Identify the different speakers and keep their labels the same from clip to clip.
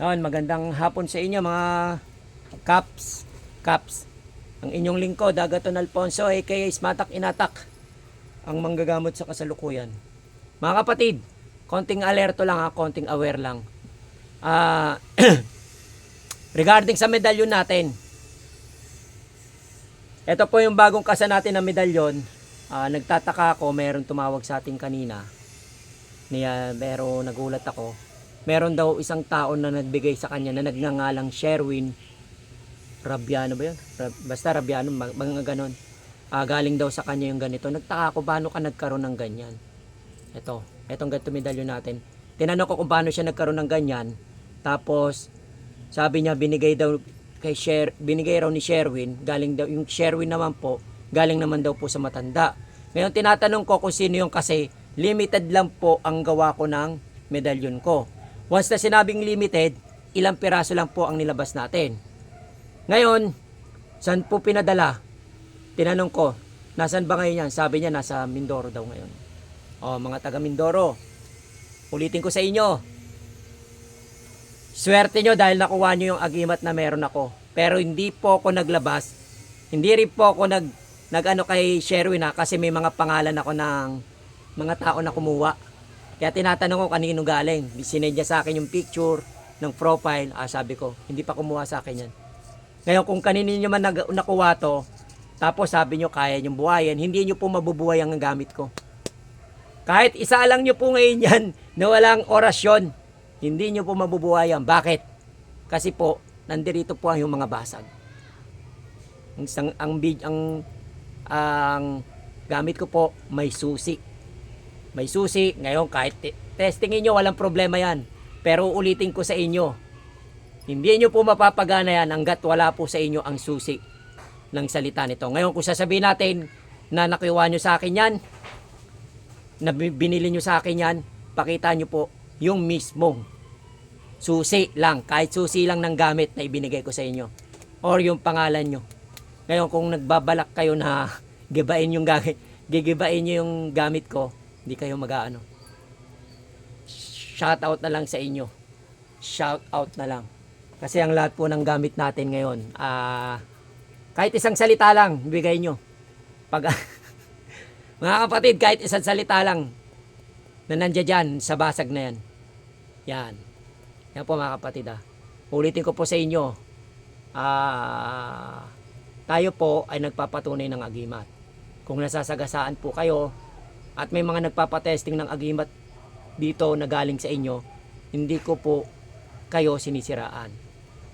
Speaker 1: Ayan, magandang hapon sa inyo mga Caps. Caps. Ang inyong lingkod, Agaton Alfonso, aka Smatak Inatak. Ang manggagamot sa kasalukuyan. Mga kapatid, konting alerto lang ha, konting aware lang. Ah, regarding sa medalyon natin, ito po yung bagong kasa natin na medalyon. Ah, nagtataka ako, meron tumawag sa atin kanina. Niya, pero nagulat ako. Meron daw isang tao na nagbigay sa kanya na nagngangalang Sherwin Rabiano ba yun? Basta Rabiano, mga ganon. Ah, galing daw sa kanya yung ganito. Nagtaka ako, paano ka nagkaroon ng ganyan? Ito, etong ganito medalyon natin. Tinanong ko kung paano siya nagkaroon ng ganyan. Tapos, sabi niya binigay daw kay Sher, binigay raw ni Sherwin, galing daw yung Sherwin naman po, galing naman daw po sa matanda. Ngayon tinatanong ko kung sino yung kasi limited lang po ang gawa ko ng medalyon ko. Once na sinabing limited, ilang piraso lang po ang nilabas natin. Ngayon, saan po pinadala? Tinanong ko, nasan ba ngayon yan? Sabi niya, nasa Mindoro daw ngayon. O, mga taga Mindoro, ulitin ko sa inyo, Swerte nyo dahil nakuha nyo yung agimat na meron ako. Pero hindi po ako naglabas. Hindi rin po ako nag, nag ano kay Sherwin ha, kasi may mga pangalan ako ng mga tao na kumuha. Kaya tinatanong ko kanino galing. Sinend niya sa akin yung picture ng profile. Ah, sabi ko, hindi pa kumuha sa akin yan. Ngayon kung kanino nyo man nakuha to, tapos sabi nyo kaya nyo buhayin, hindi nyo po mabubuhay ang gamit ko. Kahit isa lang nyo po ngayon yan na walang orasyon, hindi nyo po mabubuhayan. Bakit? Kasi po, nandirito po ang yung mga basag. Ang, ang, bid- ang, ang gamit ko po, may susi. May susi. Ngayon, kahit te- testingin nyo, walang problema yan. Pero ulitin ko sa inyo, hindi nyo po mapapagana yan hanggat wala po sa inyo ang susi ng salita nito. Ngayon, kung sasabihin natin na nakiwa nyo sa akin yan, na bi- binili nyo sa akin yan, pakita nyo po yung mismong susi lang, kahit susi lang ng gamit na ibinigay ko sa inyo. Or yung pangalan nyo. Ngayon, kung nagbabalak kayo na gibain yung gamit, gigibain nyo yung gamit ko, hindi kayo mag-ano. Shout out na lang sa inyo. Shout out na lang. Kasi ang lahat po ng gamit natin ngayon, ah, kahit isang salita lang, bigay nyo. Pag, mga kapatid, kahit isang salita lang, na nandiyan dyan sa basag na yan. Yan. Yan po mga kapatid ah. Ulitin ko po sa inyo. Ah, tayo po ay nagpapatunay ng agimat. Kung nasasagasaan po kayo at may mga nagpapatesting ng agimat dito na galing sa inyo, hindi ko po kayo sinisiraan.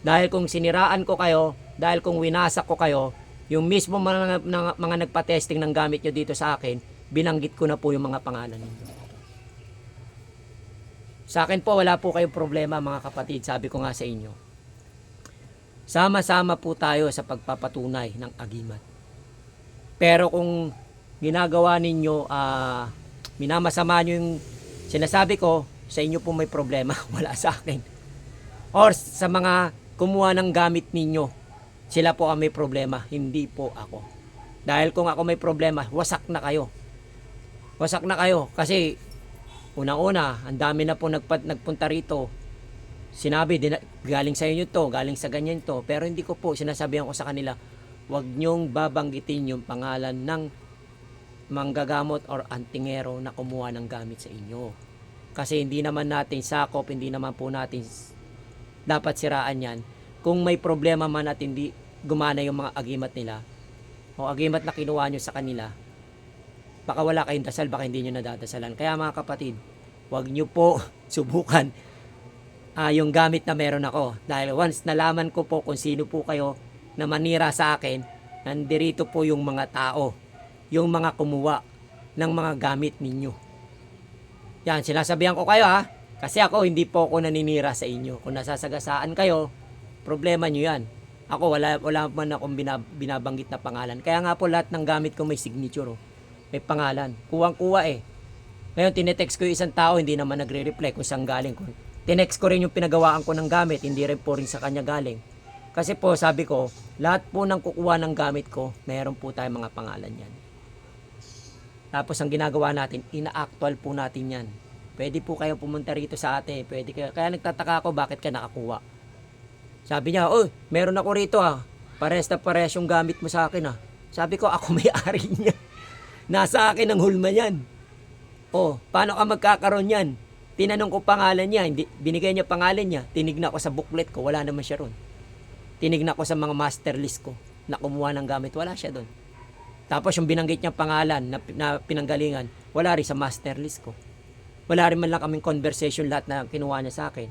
Speaker 1: Dahil kung siniraan ko kayo, dahil kung winasak ko kayo, yung mismo mga, mga, mga nagpa-testing ng gamit nyo dito sa akin, binanggit ko na po yung mga pangalan ninyo. Sa akin po, wala po kayong problema mga kapatid, sabi ko nga sa inyo. Sama-sama po tayo sa pagpapatunay ng agimat. Pero kung ginagawa ninyo, ah, minamasama nyo yung sinasabi ko, sa inyo po may problema, wala sa akin. Or sa mga kumuha ng gamit ninyo, sila po ang may problema, hindi po ako. Dahil kung ako may problema, wasak na kayo. Wasak na kayo kasi unang-una, ang dami na po nagpa, nagpunta rito. Sinabi, din, galing sa inyo to, galing sa ganyan to. Pero hindi ko po, sinasabihan ko sa kanila, huwag nyong babanggitin yung pangalan ng manggagamot or antingero na kumuha ng gamit sa inyo. Kasi hindi naman natin sakop, hindi naman po natin dapat siraan yan. Kung may problema man at hindi gumana yung mga agimat nila, o agimat na kinuha nyo sa kanila, baka wala kayong dasal, baka hindi nyo nadadasalan. Kaya mga kapatid, huwag nyo po subukan ah, yung gamit na meron ako. Dahil once nalaman ko po kung sino po kayo na manira sa akin, nandirito po yung mga tao, yung mga kumuha ng mga gamit ninyo. Yan, sinasabihan ko kayo ha, kasi ako hindi po ako naninira sa inyo. Kung nasasagasaan kayo, problema nyo yan. Ako wala, wala man akong binab- binabanggit na pangalan. Kaya nga po lahat ng gamit ko may signature. Oh. May pangalan. Kuwang-kuwa eh. Ngayon, tinetext ko yung isang tao, hindi naman nagre-reply kung saan galing ko. Tinext ko rin yung pinagawaan ko ng gamit, hindi rin po rin sa kanya galing. Kasi po, sabi ko, lahat po ng kukuha ng gamit ko, meron po tayong mga pangalan yan. Tapos ang ginagawa natin, ina-actual po natin yan. Pwede po kayo pumunta rito sa ate. Pwede kayo. Kaya nagtataka ako bakit ka nakakuha. Sabi niya, oh, meron ako rito ah. Pares na pares yung gamit mo sa akin ah. Sabi ko, ako may-ari niya. Nasa akin ang hulma niyan. Oh, paano ka magkakaroon yan? Tinanong ko pangalan niya, hindi, binigay niya pangalan niya. Tinignan ko sa booklet ko, wala naman siya ron. Tinignan ko sa mga master list ko na kumuha ng gamit, wala siya doon. Tapos yung binanggit niya pangalan na, na pinanggalingan, wala rin sa master list ko. Wala rin man lang kaming conversation lahat na kinuha niya sa akin.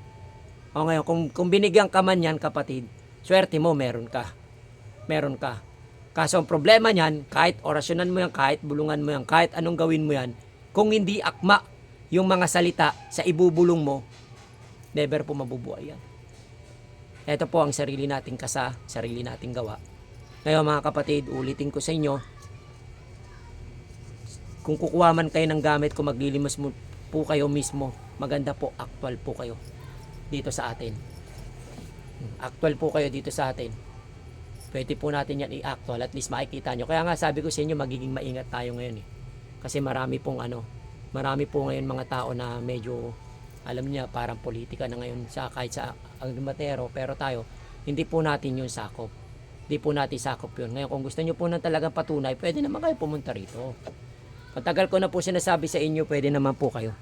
Speaker 1: O ngayon, kung, kung binigyan ka man yan, kapatid, swerte mo, meron ka. Meron ka. Kaso ang problema niyan, kahit orasyonan mo yan, kahit bulungan mo yan, kahit anong gawin mo yan, kung hindi akma yung mga salita sa ibubulong mo, never po mabubuhay yan. Ito po ang sarili nating kasa, sarili nating gawa. Ngayon mga kapatid, ulitin ko sa inyo, kung kukuha man kayo ng gamit, kung maglilimas mo po kayo mismo, maganda po, actual po kayo dito sa atin. Actual po kayo dito sa atin. Pwede po natin yan i-actual, at least makikita nyo. Kaya nga sabi ko sa inyo, magiging maingat tayo ngayon eh. Kasi marami pong ano, marami po ngayon mga tao na medyo, alam niya, parang politika na ngayon sa kahit sa agrimatero, pero tayo, hindi po natin yun sakop. Hindi po natin sakop yun. Ngayon, kung gusto nyo po ng talagang patunay, pwede naman kayo pumunta rito. Matagal ko na po sinasabi sa inyo, pwede naman po kayo.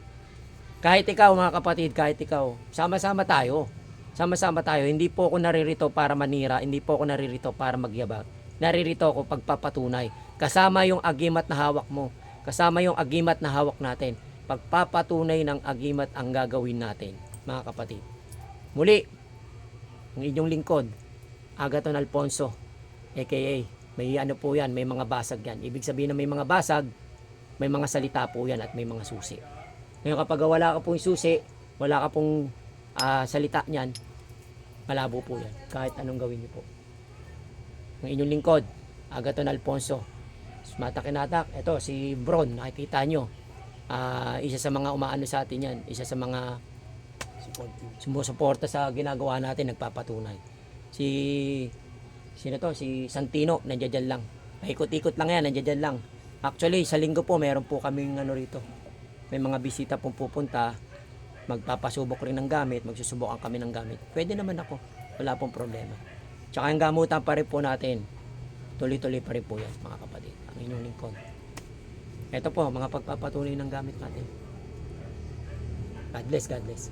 Speaker 1: Kahit ikaw mga kapatid, kahit ikaw, sama-sama tayo. Sama-sama tayo. Hindi po ako naririto para manira, hindi po ako naririto para magyabang. Naririto ako pagpapatunay. Kasama yung agimat na hawak mo. Kasama yung agimat na hawak natin. Pagpapatunay ng agimat ang gagawin natin, mga kapatid. Muli, ang inyong lingkod, Agaton Alfonso, aka may ano po yan, may mga basag yan. Ibig sabihin na may mga basag, may mga salita po yan at may mga susi. Ngayon kapag wala ka pong susi, wala ka pong ah, salita niyan, malabo po yan. Kahit anong gawin niyo po. Ang inyong lingkod, Agaton Alfonso. Mata kinatak. Ito, si Bron, nakikita nyo. Ah, isa sa mga umaano sa atin yan. Isa sa mga sumusuporta sa ginagawa natin, nagpapatunay. Si, sino to? Si Santino, nandiyan lang. Paikot-ikot lang yan, nandiyan lang. Actually, sa linggo po, meron po kaming ano rito. May mga bisita pong pupunta. Magpapasubok rin ng gamit, magsusubukan kami ng gamit. Pwede naman ako. Wala pong problema. Tsaka yung gamutan pa rin po natin. Tuloy-tuloy pa rin po yan, mga kapatid. Ang inyong lingkod. Ito po, mga pagpapatunay ng gamit natin. God bless, God bless.